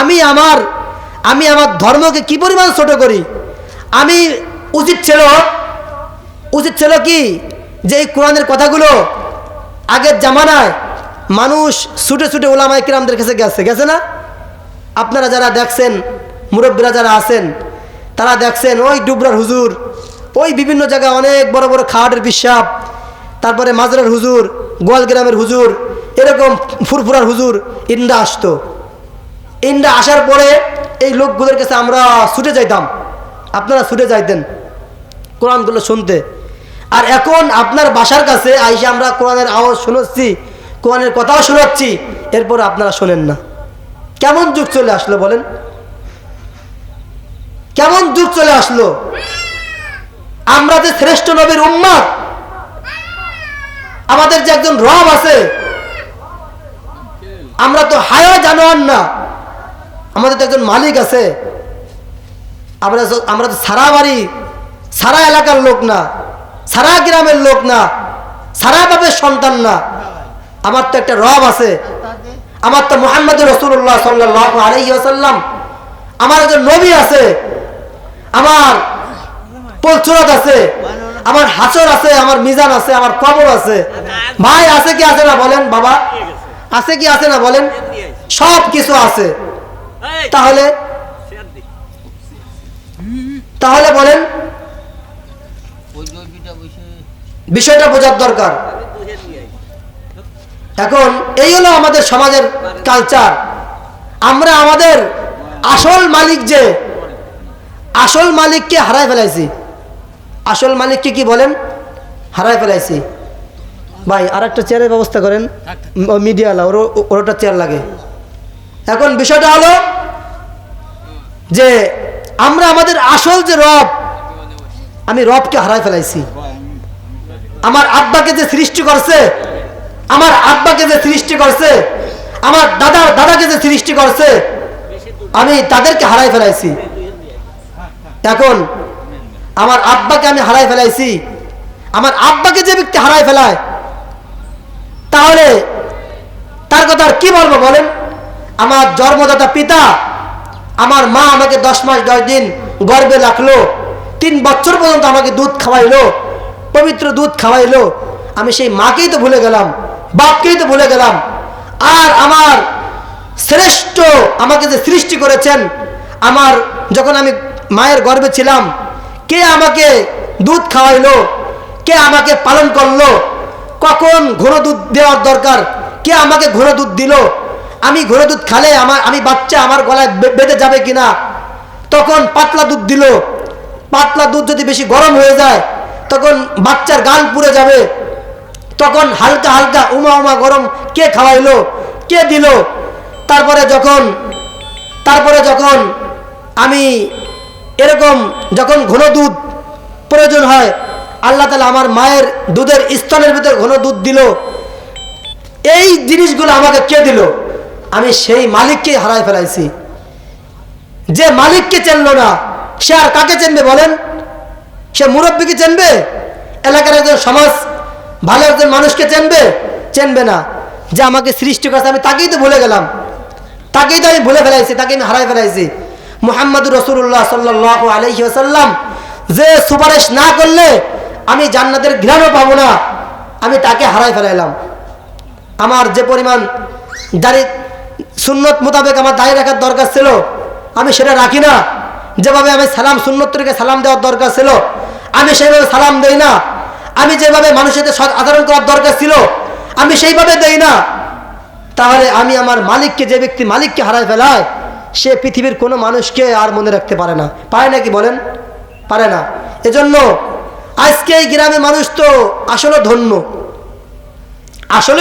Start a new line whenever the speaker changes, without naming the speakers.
আমি আমার আমি আমার ধর্মকে কি পরিমাণ ছোট করি? আমি উচিত ছিল উচিত ছিল কি? যে এই কোরআনের কথাগুলো আগের জামানায় মানুষ ছুটে ছুটে ওলামাই কিরামদের কাছে গেছে গেছে না? আপনারা যারা দেখছেন, মুরব্বীরা যারা আছেন, তারা দেখছেন, ওই ডুবরার হুজুর, ওই বিভিন্ন জায়গায় অনেক বড় বড় খাওয়াটের বিশ্বাপ তারপরে মাজরার হুজুর, গোয়ালগ্রামের হুজুর, এরকম ফুরফুরার হুজুর ইন্ডা আসতো। ইন্ডা আসার পরে এই লোকগুলোর কাছে আমরা ছুটে যাইতাম। আপনারা ছুটে যাইতেন কোরআনগুলো শুনতে। আর এখন আপনার বাসার কাছে আইসে আমরা কোরআনের আওয়াজ শোনাচ্ছি কোরআনের কথাও শোনাচ্ছি, এরপর আপনারা শোনেন না। কেমন যুগ চলে আসলো বলেন? কেমন যুগ চলে আসলো? আমরা যে শ্রেষ্ঠ নবীর উম্মাদ, আমাদের যে একজন রব আছে, আমরা তো হায়া জানোয়ার না। আমাদের তো একজন মালিক আছে। আমরা আমরা তো সারা বাড়ি, সারা এলাকার লোক না, সারা গ্রামের লোক না, সারা বাপের সন্তান না। আমার তো একটা রব আছে। আমার তো মোহাম্মদ রসুল্লাহ সাল্লাহ আলহিহাসাল্লাম আমার একজন নবী আছে। আমার পলচুরত আছে। আমার হাসর আছে, আমার মিজান আছে, আমার কবর আছে। ভাই আছে কি আছে না বলেন বাবা? আছে কি আছে না বলেন? সব কিছু আছে। তাহলে? তাহলে বলেন। বিষয়টা বোঝার দরকার। এখন এই হলো আমাদের সমাজের কালচার আমরা আমাদের আসল মালিক যে আসল মালিককে হারায় ফেলাইছি। আসল মালিককে কি বলেন? হারায় ফেলাইছি। ভাই আর একটা চেয়ারের ব্যবস্থা করেন। মিডিয়ালা ওর ওর একটা চেয়ার লাগে। এখন বিষয়টা হলো যে আমরা আমাদের আসল যে রব, আমি রবকে হারায় ফেলাইছি। আমার আব্বাকে যে সৃষ্টি করছে, আমার আব্বাকে যে সৃষ্টি করছে, আমার দাদার দাদাকে যে সৃষ্টি করছে, আমি তাদেরকে হারাই ফেলাইছি। এখন আমার আব্বাকে আমি হারাই ফেলাইছি। আমার আব্বাকে যে ব্যক্তি হারাই ফেলায়, তাহলে তার কথা আর কি বলব বলেন? আমার জন্মদাতা পিতা, আমার মা আমাকে দশ মাস দশ দিন গর্বে রাখল, তিন বছর পর্যন্ত আমাকে দুধ খাওয়াইলো, পবিত্র দুধ খাওয়াইলো। আমি সেই মাকেই তো ভুলে গেলাম, বাপকেই তো ভুলে গেলাম। আর আমার শ্রেষ্ঠ আমাকে যে সৃষ্টি করেছেন, আমার যখন আমি মায়ের গর্বে ছিলাম, কে আমাকে দুধ খাওয়াইলো, কে আমাকে পালন করল, কখন ঘন দুধ দেওয়ার দরকার, কে আমাকে ঘন দুধ দিল আমি ঘন দুধ খালে আমার, আমি বাচ্চা, আমার গলায় বেঁধে যাবে কিনা? তখন পাতলা দুধ দিল। পাতলা দুধ যদি বেশি গরম হয়ে যায়, তখন বাচ্চার গাল পুড়ে যাবে। তখন হালকা হালকা উমা উমা গরম কে খাওয়াইলো? কে দিল? তারপরে যখন তারপরে যখন আমি এরকম যখন ঘন দুধ প্রয়োজন হয়, আল্লাহ তালা আমার মায়ের দুধের স্তনের ভিতর ঘন দুধ দিল। এই জিনিসগুলো আমাকে কে দিল? আমি সেই মালিককেই হারাই ফেলাইছি। যে মালিককে চেনলো না, সে আর কাকে চেনবে বলেন? সে মুরব্বীকে চেনবে? এলাকার একজন সমাজ ভালো একজন মানুষকে চেনবে? চেনবে না। যে আমাকে সৃষ্টি করেছে, আমি তাকেই তো ভুলে গেলাম। তাকেই তো আমি ভুলে ফেলাইছি তাকে আমি হারাই ফেলাইছি। মোহাম্মদুর রসুল্লাহ সাল্লাহ আলহি আসাল্লাম যে সুপারিশ না করলে আমি জান্নাতের ঘৃণাও পাবো না, আমি তাকে হারাই ফেলাইলাম। আমার যে পরিমাণ দাড়ি সুন্নত মোতাবেক আমার দাড়ি রাখার দরকার ছিল। আমি সেটা রাখি না। যেভাবে আমি সালাম, সুন্নত তরিকে সালাম দেওয়ার দরকার ছিল, আমি সেইভাবে সালাম দেই না। আমি যেভাবে মানুষের আচরণ করার দরকার ছিল, আমি সেইভাবে দেই না। তাহলে আমি আমার মালিককে, যে ব্যক্তি মালিককে হারায় ফেলায়, সে পৃথিবীর কোনো মানুষকে আর মনে রাখতে পারে না। পারে নাকি বলেন? পারে না। এজন্য আজকে এই গ্রামের মানুষ তো আসলে ধন্য। আসলে